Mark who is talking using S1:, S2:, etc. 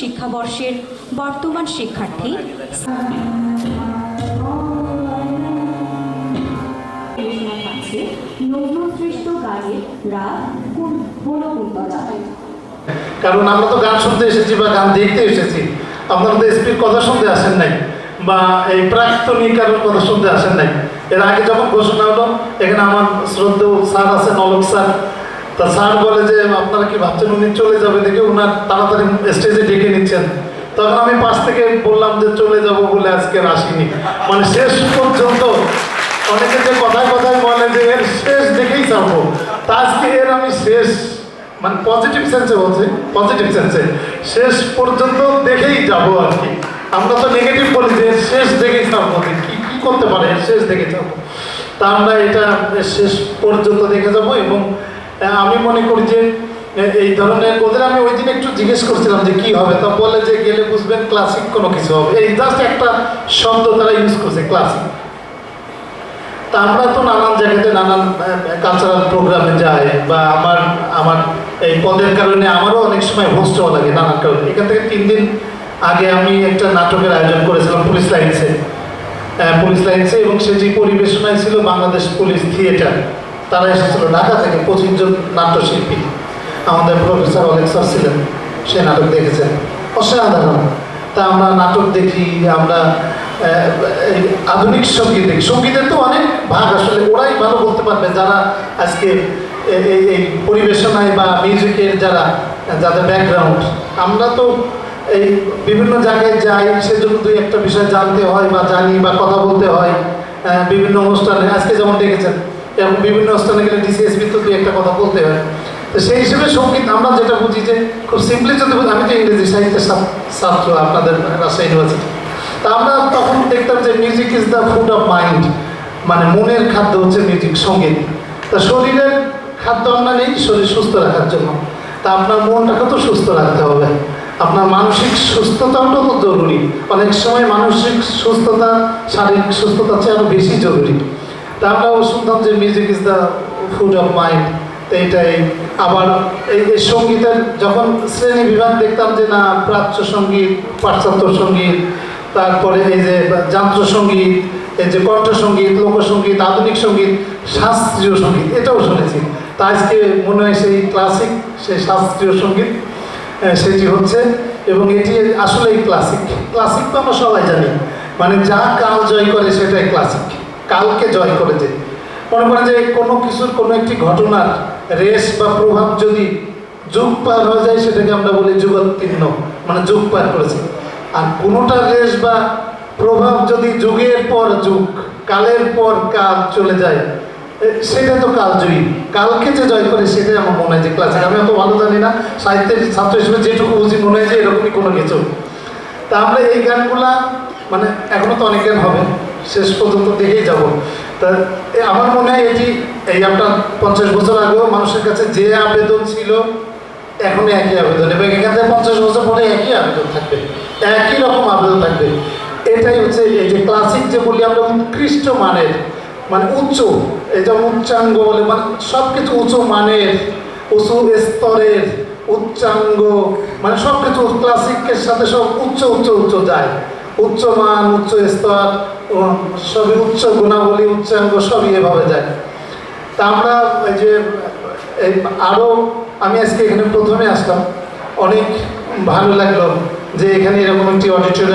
S1: শিক্ষাবর্ষের বর্তমান শিক্ষার্থী।
S2: কারণ আমরা তো গান শুনতে এসেছি বা গান দেখতে এসেছি। আপনারা তো এসপির কথা শুনতে আসেন নাই বা এই প্রাক্তনী কারোর কথা শুনতে আসেন নাই। এর আগে যখন ঘোষণা হলো, এখানে আমার শ্রদ্ধেয় স্যার আছেন, অলোক স্যার তা স্যার বলে যে, আপনারা কি ভাবছেন উনি চলে যাবে? দেখে ওনার তাড়াতাড়ি স্টেজে ডেকে নিচ্ছেন। তখন আমি পাশ থেকে বললাম যে, চলে যাব বলে আজকে আসিনি। মানে শেষ পর্যন্ত অনেকে যে কথায় কথায় বলে যে, এর শেষ দেখেই যাব তা আজকে এর আমি শেষ মানে পজিটিভ সেন্সে বলছি পজিটিভ সেন্সে শেষ পর্যন্ত দেখেই যাব আর কি। আমরা তো নেগেটিভ বলি যে শেষ দেখেই যাব কি কি করতে পারে? শেষ দেখে যাব তা আমরা এটা শেষ পর্যন্ত দেখে যাব এবং আমি মনে করি যে এই ধরনের ওদের আমি ওই দিন একটু জিজ্ঞেস করছিলাম যে কি হবে। তা বলে যে গেলে বুঝবেন ক্লাসিক কোনো কিছু হবে। এই জাস্ট একটা শব্দ তারা ইউজ করছে ক্লাসিক তা আমরা তো নানান জায়গাতে নানান কালচারাল প্রোগ্রামে যাই বা আমার আমার এই পদের কারণে আমারও অনেক সময় হোস্ট হওয়া লাগে নানান কারণে। এখান থেকে তিন দিন আগে আমি একটা নাটকের আয়োজন করেছিলাম পুলিশ লাইন্সে। পুলিশ লাইন্সে এবং সেটি পরিবেশনায় ছিল বাংলাদেশ পুলিশ থিয়েটার তারা এসেছিল। ঢাকা থেকে পঁচিশ জন নাট্যশিল্পী। আমাদের প্রফেসর অলেক স্যার ছিলেন, সে নাটক দেখেছেন। অসাধারণ। তা আমরা নাটক দেখি, আমরা আধুনিক সংগীত দেখি। সঙ্গীতের তো অনেক ভাগ আসলে, ওরাই ভালো বলতে পারবে। যারা আজকে এই পরিবেশনায় বা মিউজিকের যারা, যাদের ব্যাকগ্রাউন্ড আমরা তো এই বিভিন্ন জায়গায় যাই, সেজন্য দুই একটা বিষয় জানতে হয় বা জানি বা কথা বলতে হয়। বিভিন্ন অনুষ্ঠানে, আজকে যেমন দেখেছেন এরকম বিভিন্ন স্থানে গেলে ডিসিএসবি তো একটা কথা বলতে হয়। তো সেই হিসেবে সংগীত আমরা যেটা বুঝি যে খুব সিম্পলি যদি বুঝি, আমি তো ইংরেজি সাহিত্যের ছাত্র- আপনাদের রাজশাহী ইউনিভার্সিটি তা আমরা তখন দেখতাম যে music is the food of mind মানে মনের খাদ্য হচ্ছে মিউজিক সংগীত। তা শরীরের খাদ্য আমরা নেই শরীর সুস্থ রাখার জন্য। তা আপনার মনটাকে তো সুস্থ রাখতে হবে। আপনার মানসিক সুস্থতাও তো জরুরি। অনেক সময় মানসিক সুস্থতা শারীরিক সুস্থতার চেয়ে আরও বেশি জরুরি। তা শুনতাম যে music is the food of mind তো এটাই আবার এই এই সঙ্গীতের যখন শ্রেণি বিভাগ দেখতাম যে না, প্রাচ্য সংগীত, পাশ্চাত্য সংগীত, তারপরে এই যে যান্ত্র সংগীত, এই যে কণ্ঠসঙ্গীত লোকসঙ্গীত আধুনিক সংগীত, শাস্ত্রীয় সংগীত, এটাও শুনেছি। তা আজকে মনে হয় সেই ক্লাসিক সেই শাস্ত্রীয় সংগীত সেটি হচ্ছে এবং এটি আসলেই ক্লাসিক ক্লাসিক তো আমরা সবাই জানি। মানে যা কাল জয় করে সেটাই ক্লাসিক কালকে জয় করেছে মনে করেন যে কোনো কিছুর কোনো একটি ঘটনার রেশ বা প্রভাব যদি যুগ পার হয়ে যায়, সেটাকে আমরা বলি যুগোত্তীর্ণ মানে যুগ পার করেছে। আর কোনোটা রেশ বা প্রভাব যদি যুগের পর যুগ, কালের পর কাল চলে যায় সেটা তো কালজয়ী। কালকে যে জয় করে সেটাই আমার মনে হয় যে ক্লাসিক আমি অত ভালো জানি না, সাহিত্যের ছাত্র হিসেবে যেটুকু বুঝি, মনে হয় যে এরকমই কোনো কিছু। তা আমরা এই গানগুলা মানে এখনও তো অনেক গান হবে শেষ পর্যন্ত দেখেই যাব। তা আমার মনে হয় এটি, এই আপনার পঞ্চাশ বছর আগেও মানুষের কাছে যে আবেদন ছিল এখনই একই আবেদন। এবং এখান পঞ্চাশ বছর পরে একই আবেদন থাকবে। একই রকম আবেদন থাকবে। এটাই হচ্ছে এই যে ক্লাসিক যে বলি আমরা, উৎকৃষ্ট মানের মানে উচ্চ, এই যেমন উচ্চাঙ্গ বলে মানে সব কিছু উঁচু মানের উঁচু স্তরের উচ্চাঙ্গ মানে সব কিছু ক্লাসিকের সাথে সব উচ্চ উচ্চ উচ্চ যায়। উচ্চ মান উচ্চ স্তর সবই উচ্চ গুণাবলী, উচ্চাঙ্গ সবই এভাবে যায়। তা আমরা এই যে আরও আমি আজকে এখানে প্রথমে আসলাম। অনেক ভালো লাগল যে এখানে এরকম একটি অডিটোরিয়াম